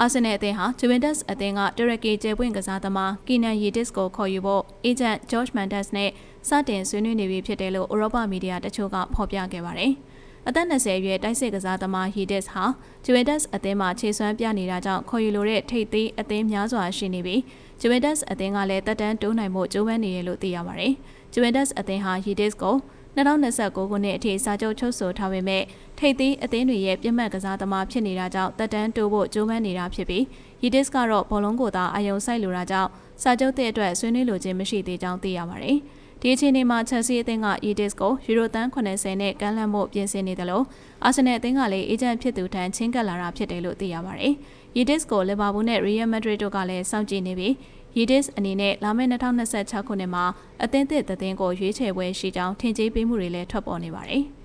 အာဆင်နယ်အသင်းဟာဂျူဗင်တက်စ်အသင်းကတူရကီကျဲပွင့်ကစားသမားကီနန်ရီဒစ်ကိုခေါ်ယူဖို့အေဂျင့်ဂျော့ချ်မန်တက်စ်နဲ့စတင်ဆွေးနွေးနေပြီဖြစ်တယ်လို့ဥရောပမီဒီယာတချို့ကဖော်ပြခဲ့ပါတယ်။အသက်20အရွယ်တိုက်စစ်ကစားသမားဟီဒစ်ဟာဂျူဗင်တက်စ်အသင်းမှာခြေစွမ်းပြနေတာကြောင့်ခေါ်ယူလိုတဲ့ထိပ်သီးအသင်းများစွာရှိနေပြီးဂျူဗင်တက်စ်အသင်းကလည်းတက်တန်းတိုးနိုင်မှုကြိုးပမ်းနေတယ်လို့သိရပါတယ်။ဂျူဗင်တက်စ်အသင်းဟာဟီဒစ်ကို 2029ခုနှစ်အထိစာချုပ်ချုပ်ဆိုထားပေမဲ့ထိပ်သီးအသင်းတွေရဲ့ပြစ်မှတ်ကစားသမားဖြစ်နေတာကြောင့်တက်တန်းတိုးဖို့ကြိုးပမ်းနေတာဖြစ်ပြီးရီဒစ်ကတော့ဘောလုံးကိုသာအယုံဆိုင်လိုတာကြောင့်စာချုပ်တဲ့အတွက်ဆွေးနွေးလိုခြင်းမရှိသေးကြောင်းသိရပါတယ်။ဒီအချိန်ဒီမှာချက်စီအသင်းက EDIS ကိုယူရိုတန်း80နဲ့ကမ်းလှမ်းမှုပြင်ဆင်နေတယ်လို့အာဆင်နယ်အသင်းကလည်းအေဂျင့်ဖြစ်သူထံချင်းကပ်လာတာဖြစ်တယ်လို့သိရပါတယ်။ EDIS ကိုလီဗာပူးနဲ့ Real Madrid တို့ကလည်းစောင့်ကြည့်နေပြီး Yidis အနေနဲ့လာမယ့်2026ခုနှစ်မှာအသင်းသစ်သတင်းကိုရွေးချယ်ပွဲရှိကြောင်းထင်ကြေးပေးမှုတွေလည်းထွက်ပေါ်နေပါတယ်။